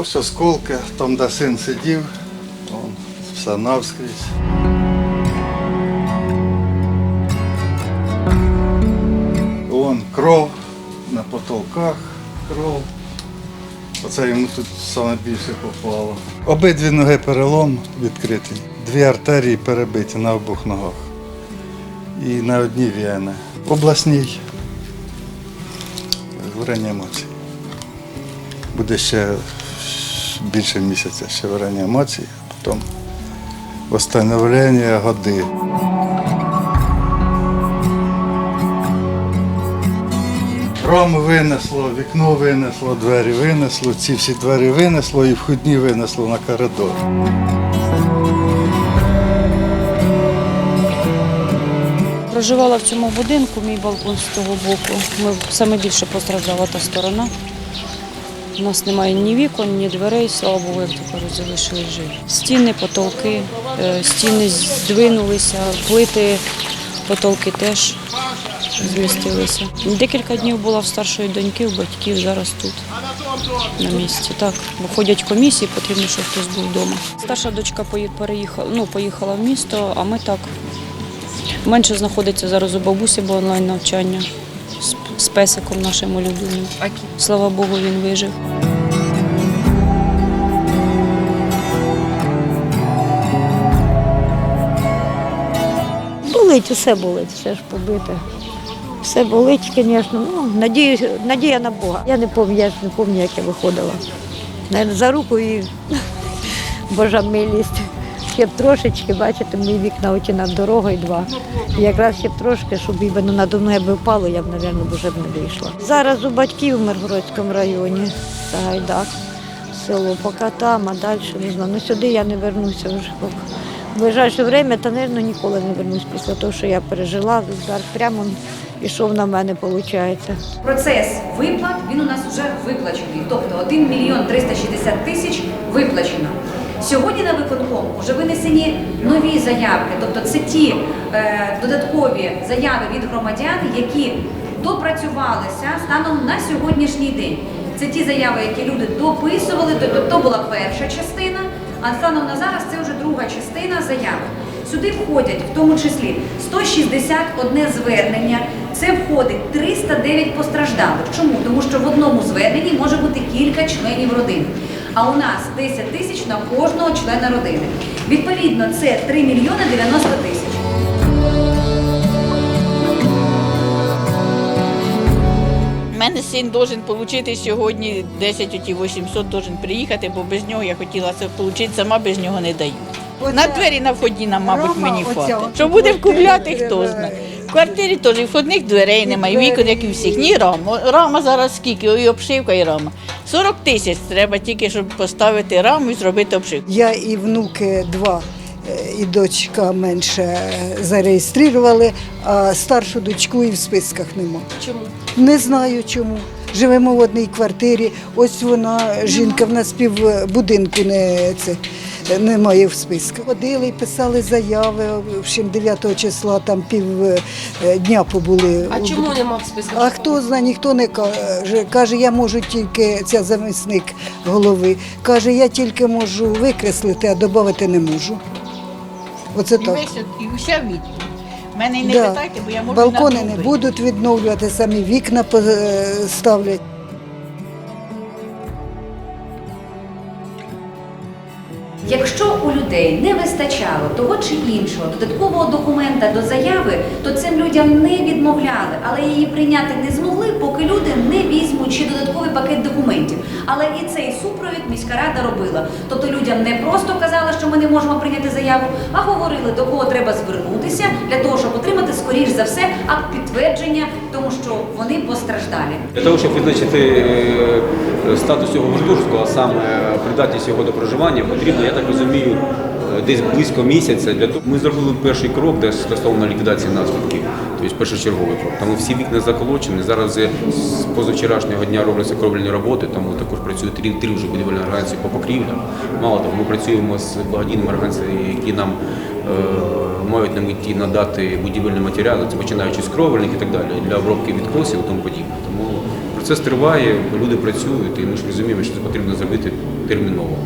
Ось осколки, там, де син сидів, вон, все навскрізь. Вон кров на потолках, кров. Оце йому тут саме більше попало. Обидві ноги перелом відкритий, дві артерії перебиті на обох ногах. І на одній віни. Обласній в реанімації. Буде ще більше місяця ще в реанімації, а потім встановлення годи. Раму винесло, вікно винесло, двері винесло, ці всі двері винесло і входні винесло на коридор. Проживала в цьому будинку, мій балкон з того боку. Ми саме більше постраждала та сторона. У нас немає ні вікон, ні дверей, слава Богу, як кажуть, залишили живі. Стіни, потолки, е, стіни здвинулися, плити, потолки теж змістилися. Декілька днів була в старшої доньки, в батьків, зараз тут на місці. Так, виходять комісії, потрібно, щоб хтось був вдома. Старша дочка переїхала, ну, поїхала в місто, а ми так. Менше знаходиться зараз у бабусі, бо онлайн навчання з, песиком нашим улюбленим. Слава Богу, він вижив. Болить, усе болить, все ж побите. Все болить, звісно. Ну, надію, надія на Бога. Я не пам'ятаю, не пам'ятаю, як я виходила. Наверно, за руку і Божа милість. Ще б трошечки, бачите, мої вікна оті над дорогою два. І якраз ще трошки, щоб іменно надо мною би впало, я б, мабуть, вже б не вийшла. Зараз у батьків в Миргородському районі, це Гайдак, село, поки там, а далі не знаю. Ну сюди я не вернуся вже. В ближайше время, та, мабуть, ніколи не вернусь після того, що я пережила. Удар прямо пішов на мене, виходить. Процес виплат він у нас вже виплачений. Тобто 1 мільйон 360 тисяч виплачено. Сьогодні на виконком вже винесені нові заявки, тобто це ті е, додаткові заяви від громадян, які допрацювалися станом на сьогоднішній день. Це ті заяви, які люди дописували, тобто то була перша частина, а станом на зараз це вже друга частина заяви. Сюди входять в тому числі 161 звернення. Це входить 309 постраждалих. Чому? Тому що в одному зверненні може бути кілька членів родини. А у нас 10 тисяч на кожного члена родини. Відповідно, це 3 мільйони 90 тисяч. У мене син должен отримати сьогодні 10 оті 800 должен приїхати, бо без нього я хотіла це отримати, сама без нього не даю. На двері на вході нам, мабуть, мені хватить. Що буде купляти, хто знає. В квартирі теж і входних дверей немає, вікон, як і всіх. Ні рама. Рама зараз скільки, і обшивка, і рама. 40 тисяч треба тільки, щоб поставити раму і зробити обшивку. Я і внуки два, е, і дочка менше е, зареєстрували, а старшу дочку і в списках нема. Чому? Не знаю чому. Живемо в одній квартирі. Ось вона, жінка, в нас пів будинку не це. Немає в списках. Ходили і писали заяви. В общем, 9 числа там пів е, дня побули. А чому нема в списках? А хто знає, ніхто не каже. Каже, я можу тільки ця замісник голови. Каже, я тільки можу викреслити, а додати не можу. Оце І так. весь і уся відповідь. Мене й не Да. питайте, бо я можу Балкони не будуть відновлювати, самі вікна е, ставлять. Якщо у людей не вистачало того чи іншого додаткового документа до заяви, то цим людям не відмовляли, але її прийняти не змогли, поки люди не візьмуть ще додатковий пакет документів. Але і цей супровід міська рада робила. Тобто людям не просто казали, що ми не можемо прийняти заяву, а говорили, до кого треба звернутися для того, щоб отримати скоріш за все акт підтвердження, тому що вони постраждалі. Для того, щоб визначити е, статус цього гуртожитку, а саме придатність його до проживання, потрібно, я так розумію, е, десь близько місяця. Для того ми зробили перший крок де стосовно ліквідації наслідків, тобто першочерговий крок. Тому всі вікна заколочені. Зараз з позавчорашнього дня робляться кровельні роботи, тому також працюють три, три вже будівельні організації по покрівлям. Мало того, ми працюємо з благодійними організаціями, які нам е, мають на меті надати будівельні матеріали, це починаючи з кровельних і так далі, для обробки відкосів і тому подібне. Тому процес триває, люди працюють, і ми ж розуміємо, що це потрібно зробити терміново.